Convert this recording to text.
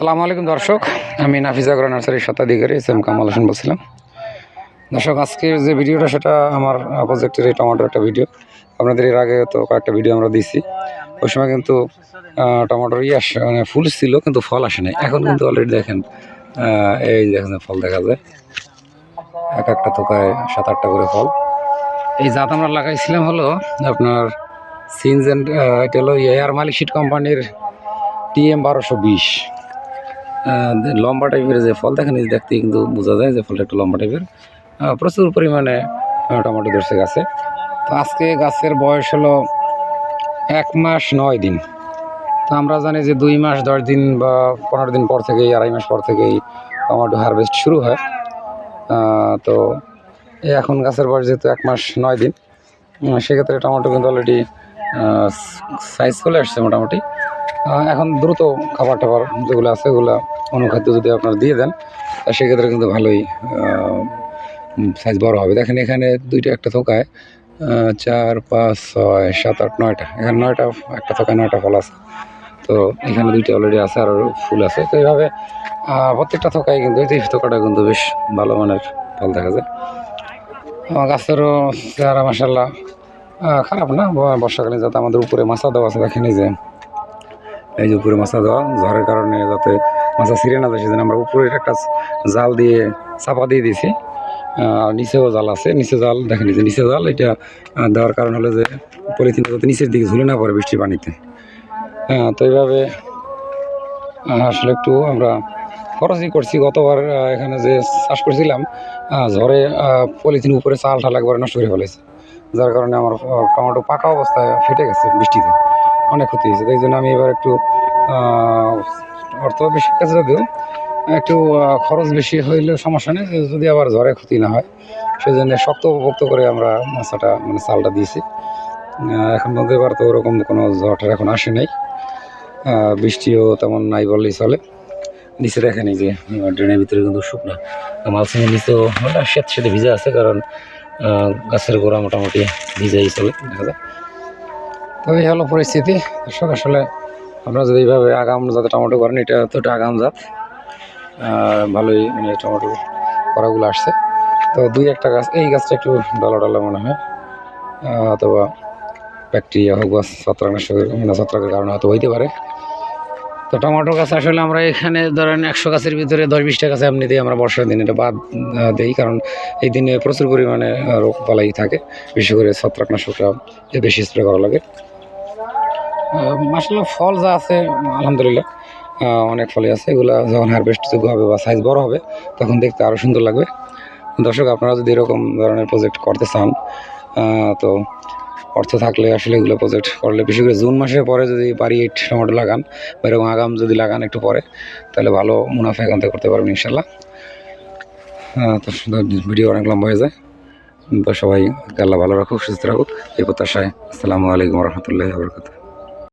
আসসালামু আলাইকুম দর্শক, আমি নাফিজাগর নার্সারির শতাধিকারী এস এম কামাল হোসেন বলছিলাম। দর্শক, আজকের যে ভিডিওটা, সেটা আমার প্রজেক্টের এই টমেটোর একটা ভিডিও। আপনাদের এর আগে তো কয়েকটা ভিডিও আমরা দিছি ওই সময় কিন্তু টমেটোর আসে মানে ফুল ছিল, কিন্তু ফল আসে নাই। এখন কিন্তু অলরেডি দেখেন এই দেখেন ফল দেখা যায়। এক একটা থোকায় সাত আটটা করে ফল। এই জাত আমরা লাগাইছিলাম হলো আপনার সিনজ অ্যান্ড এটা হলো এয়ার মালিক শিট কোম্পানির টিএম বারোশো বিশ। লম্বা টাইপের যে ফল দেখেন দেখতে কিন্তু বোঝা যায় যে ফলটা একটু লম্বা টাইপের প্রচুর পরিমাণে টমেটো ধরছে গাছে। তো আজকে গাছের বয়স হলো এক মাস নয় দিন। তো আমরা জানি যে দুই মাস, দশ দিন বা পনেরো দিন পর থেকেই, আড়াই মাস পর থেকেই টমেটো হারভেস্ট শুরু হয়। তো এখন গাছের বয়স যেহেতু এক মাস নয় দিন সেক্ষেত্রে টমেটো কিন্তু অলরেডি সাইজ চলে আসছে মোটামুটি। এখন দ্রুত খাবার টাবার যেগুলো আছে ওগুলো অনুখাদ্য যদি আপনারা দিয়ে দেন সেক্ষেত্রে কিন্তু ভালোই সাইজ বড় হবে। দেখেন এখানে দুইটা একটা থোকায় চার, পাঁচ, ছয়, সাত, আট, নয়টা। এখানে নয়টা, একটা থোকায় নয়টা ফল আছে। তো এখানে দুইটা অলরেডি আছে, আর ফুল আছে। তো এইভাবে প্রত্যেকটা থোকায় কিন্তু এই থোকাটা কিন্তু বেশ ভালো মানের ফল দেখা যায়। গাছেরও চেহারা মাসাল্লাহ খারাপ না বর্ষাকালে যাতে আমাদের উপরে মাছা দেওয়া আছে, দেখেন যে। এই যে উপরে মাছা দেওয়া, ঝড়ের কারণে যাতে মাছা ছিঁড়ে না যায়, সেজন্য আমরা উপরে একটা জাল দিয়ে চাপা দিয়ে দিয়েছি। আর নিচেও জাল আছে। নিচে জাল, দেখেন যে নিচে জাল, এটা দেওয়ার কারণ হলো যে পলিথিন যাতে নিচের দিকে ঝুলে না পড়ে বৃষ্টির পানিতে। হ্যাঁ তো এইভাবে আসলে একটু আমরা খরচই করছি। গতবার এখানে যে চাষ করছিলাম ঝড়ে পলিথিন উপরে চাল ঠাল একবারে নষ্ট করে ফেলেছে। যার কারণে আমার টমেটো পাকা অবস্থায় ফেটে গেছে বৃষ্টিতে। অনেক ক্ষতি হয়েছে। তাই জন্য আমি এবার একটু অর্থ বেশি কাছে যদিও একটু খরচ বেশি হইলেও সমস্যা নেই যদি আবার ঝড়ে ক্ষতি না হয় সেই জন্য শক্ত উপভোক্ত করে আমরা মাছটা মানে চালটা দিয়েছি। এখন পর্যন্ত এবার তো ওরকম কোনো ঝড় এখন আসে নাই। বৃষ্টিও তেমন নাই বললেই চলে। নিচে দেখেন এই যে ড্রেনের ভিতরে কিন্তু শুকনা। মালসিংয়ের নিচেও মানে স্বেত সেতে ভিজে আছে, কারণ গাছের গোড়া মোটামুটি ভিজেই চলে, দেখা যায়। তো এই হলো পরিস্থিতি। দর্শক, আসলে আপনারা যদি এইভাবে আগাম যাতে টমেটো করেন, এটা তো একটা আগাম জাত। ভালোই মানে টমেটো করাগুলো আসছে। তো দুই একটা গাছ, এই গাছটা একটু ডলা ডলা মনে হয়। অথবা ব্যাকটেরিয়া হোক বা ছত্রাকনাশকের মানে ছত্রাকের কারণে হয়তো হইতে পারে। তো টমেটো গাছ আসলে আমরা এখানে ধরেন একশো গাছের ভিতরে দশ বিশটা গাছে এমনিতেই আমরা বর্ষার দিনে এটা বাদ দেই। কারণ এই দিনে প্রচুর পরিমাণে রোগ পালাই থাকে। বিশেষ করে ছত্রাকনাশকটা বেশি স্প্রে করা লাগে। আসলে ফল যা আছে, আলহামদুলিল্লাহ অনেক ফলই আছে। এগুলো যখন হারভেস্ট যোগ্য হবে বা সাইজ বড় হবে, তখন দেখতে আরও সুন্দর লাগবে। দর্শক, আপনারা যদি এরকম ধরনের প্রজেক্ট করতে চান তো অর্থ থাকলে আসলে এগুলো প্রজেক্ট করলে, বিশেষ করে জুন মাসের পরে যদি বাড়ি এইট টমেটো লাগান, বা এরকম আগাম যদি লাগান একটু পরে, তাহলে ভালো মুনাফা এখান থেকে করতে পারবেন ইনশাল্লাহ তো ভিডিও অনেক লম্বা হয়ে যায়। তো সবাই আল্লাহ ভালো রাখুক, সুস্থ রাখুক। এই প্রত্যাশায় আসসালামু আলাইকুম রহমতুল্লাহ বরকাত